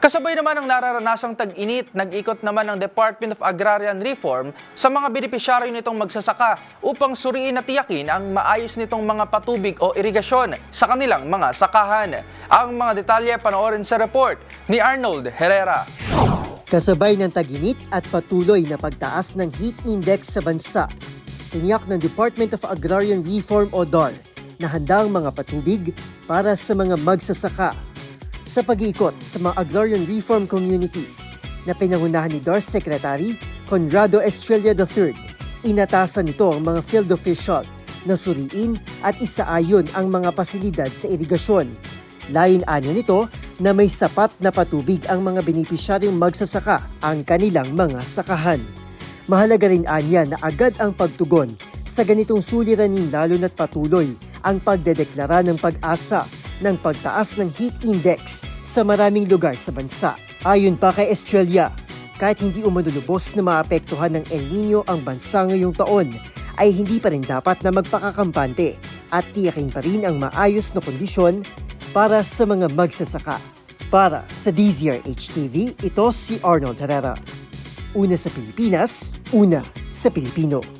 Kasabay naman ng nararanasang tag-init, nag-ikot naman ng Department of Agrarian Reform sa mga benepisyaryo nitong magsasaka upang suriin at tiyakin ang maayos nitong mga patubig o irigasyon sa kanilang mga sakahan. Ang mga detalye panoorin sa report ni Arnold Herrera. Kasabay ng taginit at patuloy na pagtaas ng heat index sa bansa, tiniyak ng Department of Agrarian Reform o DAR na handa ang mga patubig para sa mga magsasaka. Sa pag-iikot sa mga agrarian reform communities na pinangunahan ni DAR Secretary Conrado Estrella III, inatasan nito ang mga field official na suriin at isaayon ang mga pasilidad sa irigasyon. Lain anya nito na may sapat na patubig ang mga benepisyaryong magsasaka ang kanilang mga sakahan. Mahalaga rin anya na agad ang pagtugon sa ganitong suliranin lalo na't patuloy ang pagdedeklara ng pag-asa ng pagtaas ng heat index sa maraming lugar sa bansa. Ayon pa kay Estrella, kahit hindi umanulubos na maapektuhan ng El Nino ang bansa ngayong taon, ay hindi pa rin dapat na magpakakampante at tiyakin pa rin ang maayos na kondisyon para sa mga magsasaka. Para sa DZRH TV, ito si Arnold Herrera. Una sa Pilipinas, una sa Pilipino.